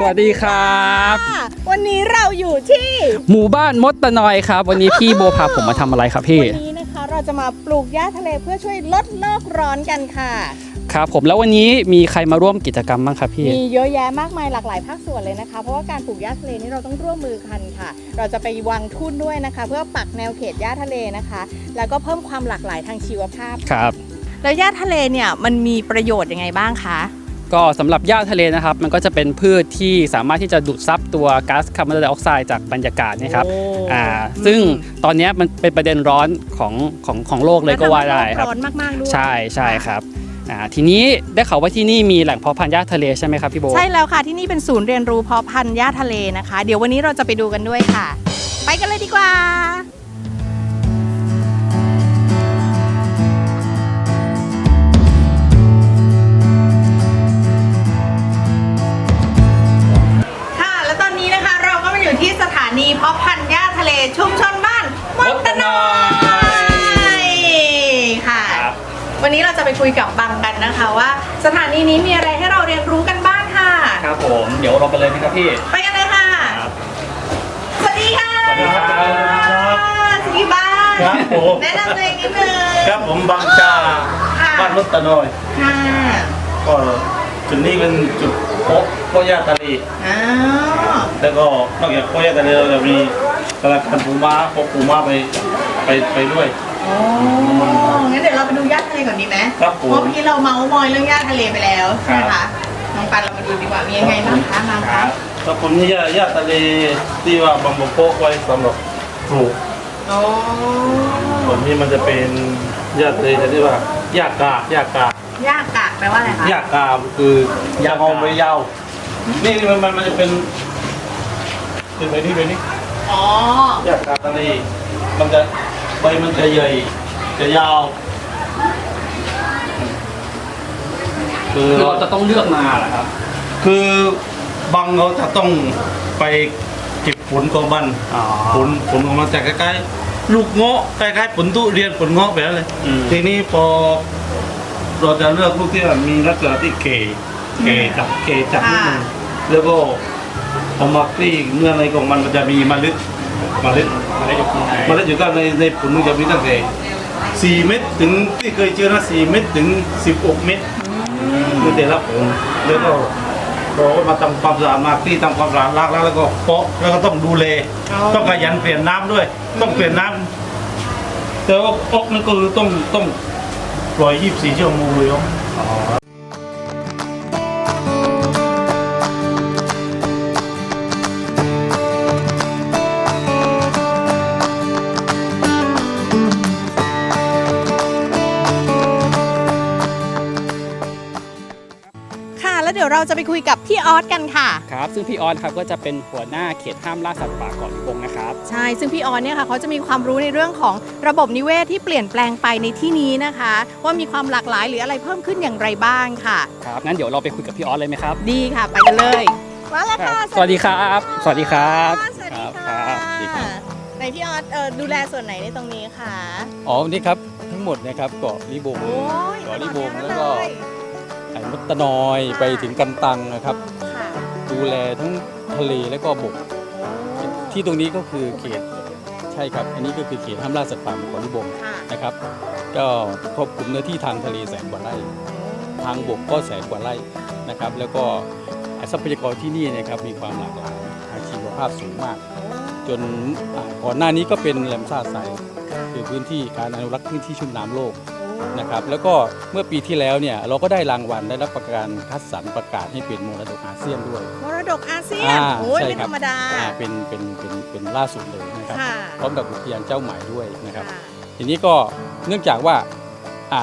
สวัสดีครับค่ะวันนี้เราอยู่ที่หมู่บ้านมดตะนอยครับ วันนี้พี่โบพาผมมาทำอะไรครับพี่ วันนี้นะคะ เราจะมาปลูกหญ้าทะเลเพื่อช่วยลดโลกร้อนกันค่ะ ครับผมแล้ววันนี้มีใครมาร่วมกิจกรรมบ้างครับพี่ มีเยอะแยะมากมายหลากหลายภาคส่วนเลยนะคะ เพราะว่าการปลูกหญ้าทะเลนี่เราต้องร่วมมือกันค่ะ เราจะไปวางทุ่นด้วยนะคะ เพื่อปักแนวเขตหญ้าทะเลนะคะ แล้วก็เพิ่มความหลากหลายทางชีวภาพ ครับ แล้วหญ้าทะเลเนี่ยมันมีประโยชน์ยังไงบ้างคะ ก็สำหรับหญ้าทะเลนะครับ มันก็จะเป็นพืชที่สามารถที่จะดูดซับตัวก๊าซคาร์บอนไดออกไซด์จากบรรยากาศนะครับโอ้อ่าซึ่งตอนนี้มันเป็นประเด็นร้อนของของของโลกเลยก็ว่าได้ครับร้อนมากๆด้วยใช่ใช่ครับอ่าทีนี้ได้ข่าวว่าที่นี่มีแหล่งเพาะพันธุ์หญ้าทะเลใช่ไหมครับพี่โบใช่แล้วค่ะที่นี่เป็นศูนย์เรียนรู้เพาะพันธุ์หญ้าทะเลนะคะ เดี๋ยววันนี้เราจะไปดูกันด้วยค่ะ ไปกันเลยดีกว่า คุยกับบังกันนะคะว่า สถานีนี้มีอะไรให้เราเรียนรู้กันบ้างค่ะ ครับผม เดี๋ยวเราไปเลยนะครับพี่ ไปกันเลยค่ะ ครับสวัสดีค่ะสวัสดีครับ สวัสดีบ้านครับผมแนะนำตัวเองนิดนึง ครับผมบางจาค่ะ บ้านรถตะนอย ค่ะก็จุดนี้เป็นจุดโป๊ะโป๊ะย่าทะเลอ๋อแล้วก็นอกจากโป๊ะย่าทะเลเราจะมีตลาดกันปูม้าพกปูม้าไปไปไปด้วย โอ้งั้นเดี๋ยวเราไปดูย่าทะเลก่อนดีไหมครับผม เพราะเมื่อกี้เราเมาส์มอยเรื่องย่าทะเลไปแล้วครัใช่บไหมคะน้องปันเรามาดูดีกว่ามียังไงบ้างคะมาคะแล้วผมนี่ย่าย่าทะเลที่ว่าบางบกโป๊ะไว้สำหรับปลูกโอ้ส่วนนี้มันจะเป็นย่าทะเลจะเรียกว่าย่ากาย่ากาย่ากากแปลว่าอะไรคะย่ากาคือยางอมไว้ยาวนี่นี่มันมันมันจะเป็นเป็นไปนี่ไปนี่อ๋อยากาทะเลมันจะ ใบมันจะใหญ่จะยาว คือเราจะต้องเลือกมาเหรอครับ คือบางเขาจะต้องไปเก็บผลของมันอ๋อ ผลผลของมันจะคล้ายๆลูกเงาะคล้ายๆผลทุเรียนผลเงาะแบบนั้นเลยอืม ทีนี้พอเราจะเลือกลูกที่แบบมีลักษณะที่เกเกจับเกจับนิดนึงแล้วก็เอามากรีดเมื่อในของมันมันจะมีเมล็ ดเมล็ดมาได้อยู่ข้างในเมล็ดอยู่ก็ในในผลมันจะมีตั้งแต่สี่เม็ดถึงที่เคยเจอนะสี่เม็ดถึงสิบหกเม็ดคือแต่ละผลแล้วก็เราก็มาทำความสะอาดมากที่ทำความสะอาดล้างแล้วแล้วก็เปาะแล้วก็ต้องดูแลต้องขยันเปลี่ยนน้ำด้วย ต้องเปลี่ยนน้ำแต่ว่าอกนั่นก็คือต้องต้องปล่อยยี่สิบสี่ชั่วโมงเลยเน ยวเราจะไปคุยกับพี่ออสกันค่ะ ครับ ซึ่งพี่ออนครับก็จะเป็นหัวหน้าเขตห้ามล่าสัตว์ป่าเกาะลิบงนะครับ ใช่ ซึ่งพี่ออนเนี่ยค่ะเขาจะมีความรู้ในเรื่องของระบบนิเวศที่เปลี่ยนแปลงไปในที่นี้นะคะ ว่ามีความหลากหลายหรืออะไรเพิ่มขึ้นอย่างไรบ้างค่ะ ครับงั้นเดี๋ยวเราไปคุยกับพี่ออนเลยไหมครับ ดีค่ะ ไปกันเลยมาแล้วค่ะ สวัสดีครับ สวัสดีครับสวัสดีครับค่ะครับสวัสดีครับในพี่ออสเอ่อดูแลส่วนไหนในตรงนี้คะอ๋อนี่ครับทั้งหมดนะครับเกาะลิบงโอ้ยเกาะลิบงตอดแล้วก็เยไอ้ มดตะนอยไปถึงกันตังนะครับค่ะดูแลทั้งทะเลและก็บก ที่ตรงนี้ก็คือเขตใช่ครับ อันนี้ก็คือเขตห้ามล่าสัตว์ป่าเกาะลิบงค่ะนะครับ ก็ครอบคลุมเนื้อที่ทางทะเลแสนกว่าไร่ ทางบกก็แสนกว่าไร่นะครับ แล้วก็ทรัพยากรที่นี่นะครับมีความหลากหลายทางชีวภาพสูงมาก จนอ่าก่อนหน้านี้ก็เป็นแหลมซาไซคือพื้นที่การอนุรักษ์พื้นที่ชุ่มน้ำโลก นะครับแล้วก็เมื่อปีที่แล้วเนี่ยเราก็ได้รางวัลได้รับประการคัดสรรประกาศให้เป็นมรดกอาเซียนด้วย มรดกอาเซียน อ่าโอ้ยใช่ไม่ครัธบรรมดา อ่าเป็นเป็นเป็นเป็นล่าสุดเลยนะครับค่ะ พร้อมกับอุทยานเจ้าใหม่ด้วยนะครับ ค่ะ ทีนี้ก็เนื่องจากว่าอ่า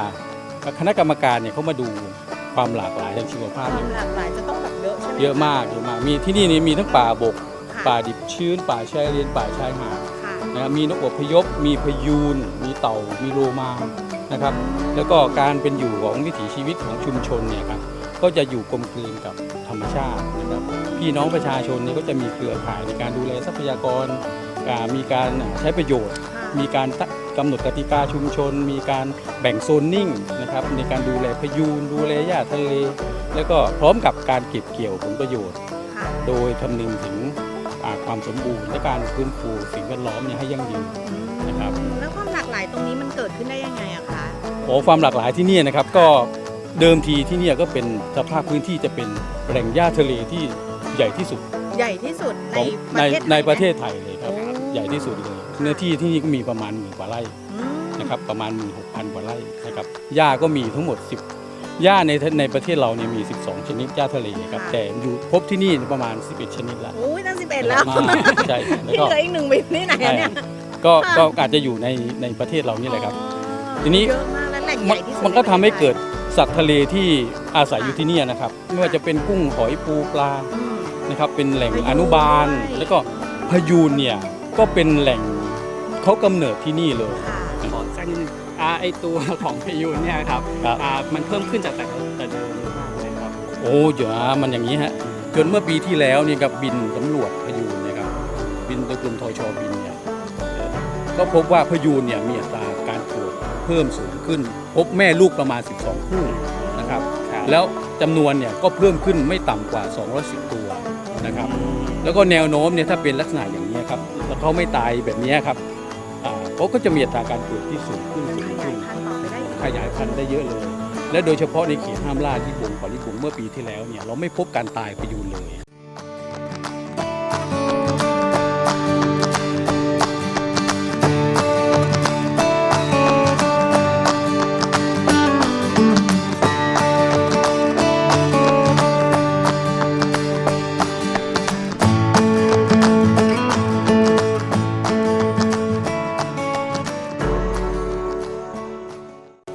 คณะกรรมการเนี่ยเขามาดูความหลากหลายทางชีวภาพคเนี่วามยหลากหลายจะต้องแบบเยอะใช่ไหมเยอะมากเยอะมากมีที่นี่นี่มีทั้งป่าบก ค่ะป่าดิบชื้น ป่าชายเลนป่าชายหาดค่ะนะครับมีนกอพยพ มีพยูนมีเต่ามีโลมา นะครับ แล้วก็การเป็นอยู่ของวิถีชีวิตของชุมชนเนี่ยครับก็จะอยู่กลมกลืนกับธรรมชาตินะครับ พี่น้องประชาชนเนี่ยก็จะมีเครือข่ายในการดูแลทรัพยากรอ่ามีการใช้ประโยชน์ มีการกำหนดกติกาชุมชน มีการแบ่งโซนนิ่งนะครับในการดูแลพยูนดูแลหญ้าทะเล แล้วก็พร้อมกับการเก็บเกี่ยวผลประโยชน์ค่ะโดยคำนึงถึงอ่าความสมบูรณ์และการฟื้นฟูสิ่งแวดล้อมเนี่ยให้ยั่งยืนนะครับแล้วความ หลากหลายตรงนี้มันเกิดขึ้นได้ยังไงอะคะโอ้ความหลากหลายที่เนี่ยนะครับก็เดิมทีที่เนี่ยก็เป็นสภาพพื้นที่จะเป็นแหล่งหญ้าทะเลที่ใหญ่ที่สุดใหญ่ที่สุดในของปในระเทศในประเทศศไทยเลยครับโอ้ใหญ่ที่สุดเลยเนื้อที่ที่นี่ก็มีประมาณหมื่นกว่าไร่อืมนะครับประมาณ 16,000 กว่าไร่นะครับหญ้าก็มีทั้งหมด 10หญ้าในในประเทศเราเนี่ยมี 12 ชนิดหญ้าทะเลครับแต่อยู่พบที่นี่ประมาณ 11 ชนิดละโอ้ยตั้งสิบเอ็ดแล้วอ่าใช่แล้วที่ก็ เหลืออีกหนึ่งบินที่ไหนอะเนี่ย ก็ค่ะก็อาจจะอยู่ในในประเทศเรานี่แหละครับอ๋อทีนี้ เยอะมากและแหล่งใหมันญ่ที่สุดมันก็ทำให้ในประทศไทยเกิดสัตว์ทะเลที่อาศัยอยู่ที่เนี่ยนะครับ ไม่ว่าจะเป็นกุ้งหอยปูปลาอืม นะครับ เป็นแหล่งพายุอนุบาลด้วยแล้วก็พายูนเนี่ยก็เป็นแหล่งเขากำเนิดที่นี่เลย ค่ะขอแทรกนิดนึงอ่าไอตัวของพายุเนี่ยครับครับ อ่ามันเพิ่มขึ้นจากแต่แต่เดิมมากเลยครับ โอ้เดี๋ยวนะมันอย่างนี้ฮะจนเมื่อปีที่แล้วเนี่ยกับบินสำรวจพายูนเนะครับบินตระกูลทอชอบินเนี่ยเอ่อ ก็พบว่าพายูนเนี่ยมีอัตราการเกิดเพิ่มสูงขึ้น พบแม่ลูกประมาณ 12 คู่นะครับ แล้วจำนวนเนี่ยก็เพิ่มขึ้นไม่ต่ำกว่า 210 ตัวนะครับ แล้วก็แนวโน้มเนี่ยถ้าเป็นลักษณะอย่างนี้ยครับแล้วเขาไม่ตายแบบนี้ครับอ่าเขาก็จะมีอัตราการเกิดที่สูงขึ้นสูงขขึ้ยานยพันธุ์ต่อไปได้อีกขยายพันธุ์ได้เยอะเลยและโดยเฉพาะในเขตห้ามล่าที่บุงปาริบุงเมื่อปีที่แล้วเนี่ยเราไม่พบการตายพยูนเลย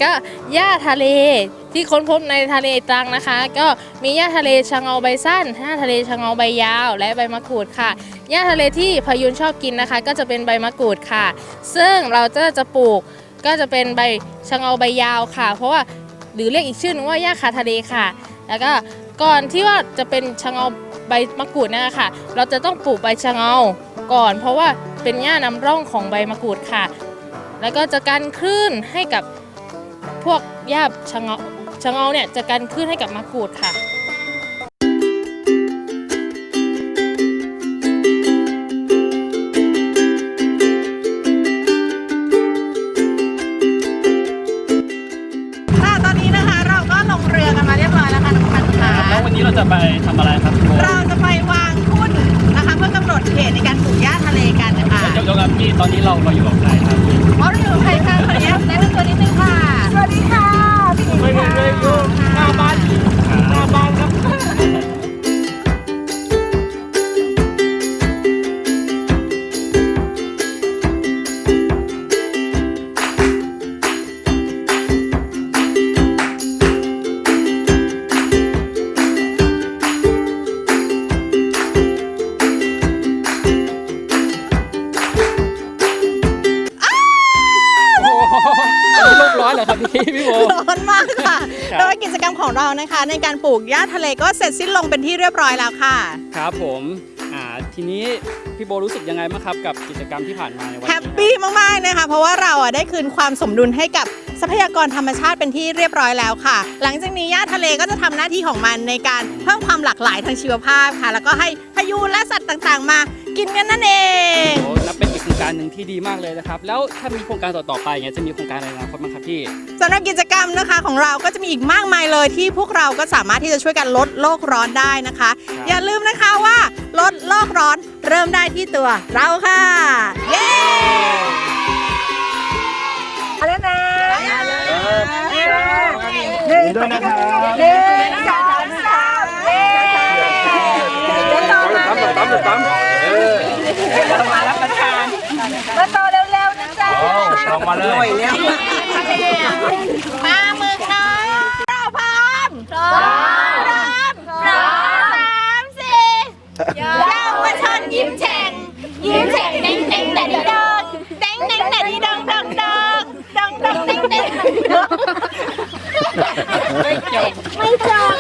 ก็หญ้าทะเลที่ค้นพบในทะเลตรังนะคะ ก็มีหญ้าทะเลชะเงาใบสั้นหญ้าทะเลชะเงาใบยาว และใบมะกรูดค่ะหญ้าทะเลที่พยุนชอบกินนะคะ ก็จะเป็นใบมะกรูดค่ะ ซึ่งเราจะจะปลูกก็จะเป็นใบชะเงาใบยาวค่ะ เพราะว่าหรือเรียกอีกชื่อนึงว่าหญ้าคาทะเลค่ะ แล้วก็ก่อนที่ว่าจะเป็นชะเงาใบมะกรูดเนะค่ะเราจะต้องปลูกใบชะเงาก่อน เพราะว่าเป็นหญ้านำร่องของใบมะกรูดค่ะ แล้วก็จะกันคลื่นให้กับ พวกหญ้าชะเงาชะเงาเนี่ยจะกันขึ้นให้กับมะกรูดค่ะค่ะตอนนี้นะคะเราก็ลงเรือกันมาเรียบร้อยแล้วค่ะน้องพันธ์ค่ะแล้ววันนี้เราจะไปทำอะไรครับพี่โบเราจะไปวางทุ่นนะคะเพื่อกำหนดเขตในการปลูกหญ้าทะเลกันนะคะเดี๋ยวครับพี่ตอนนี้เราเราอยู่กับใครครับ อ๋อเราอยู่กับใครคะ นี้โลกร้อนเหรอครับพี่พี่โบ ร้อนมากค่ะครับ โดยกิจกรรมของเรานะคะ ในการปลูกหญ้าทะเลก็เสร็จสิ้นลงเป็นที่เรียบร้อยแล้วค่ะ ครับผมอ่าทีนี้พี่โบรู้สึกยังไงบ้างครับกับกิจกรรมที่ผ่านมาในวันแฮนี้ปครับปี้มาก ๆ นะคะ เพราะว่าเราอะได้คืนความสมดุลให้กับทรัพยากรธรรมชาติเป็นที่เรียบร้อยแล้วค่ะ หลังจากนี้หญ้าทะเลก็จะทำหน้าที่ของมันในการเพิ่มความหลากหลายทางชีวภาพค่ะ แล้วก็ให้พายุและสัตว์ต่างๆ มากินกันนั่นเอง โอ้นับเป็นอีกโครงการหนึ่งที่ดีมากเลยนะครับ แล้วถ้ามีโครงการต่อๆไปเงี้ยจะมีโครงการอะไรในอนาคตบ้างครับ พี่สำหรับกิจกรรมนะคะของเราก็จะมีอีกมากมายเลยที่พวกเราก็สามารถที่จะช่วยกันลดโลกร้อนได้นะคะครับอย่าลืมนะคะว่าลดโลกร้อนเริ่มได้ที่ตัวเราค่ะ เย้เอาแล้วนะหนึ่งด้วยนะครับหนึ่งสองสามเย้เดี๋ยวต่อมาตั้มหน่อยตั้มหน่อยตั้มเออมารับประทานมาต่อเร็วๆนะจ๊ะเอามาเลย ปลาหมึกน้อยเราพร้อมพร้อมพร้อมพร้อมสามสี่เยาวชนยิ้มแฉ่งยิ้มแฉ่งเด้งเด้งแต่ดีดองเด้งเด้งแต่ดีดองดองดองดองดองเด้งเด้งไม่จบไม่จบ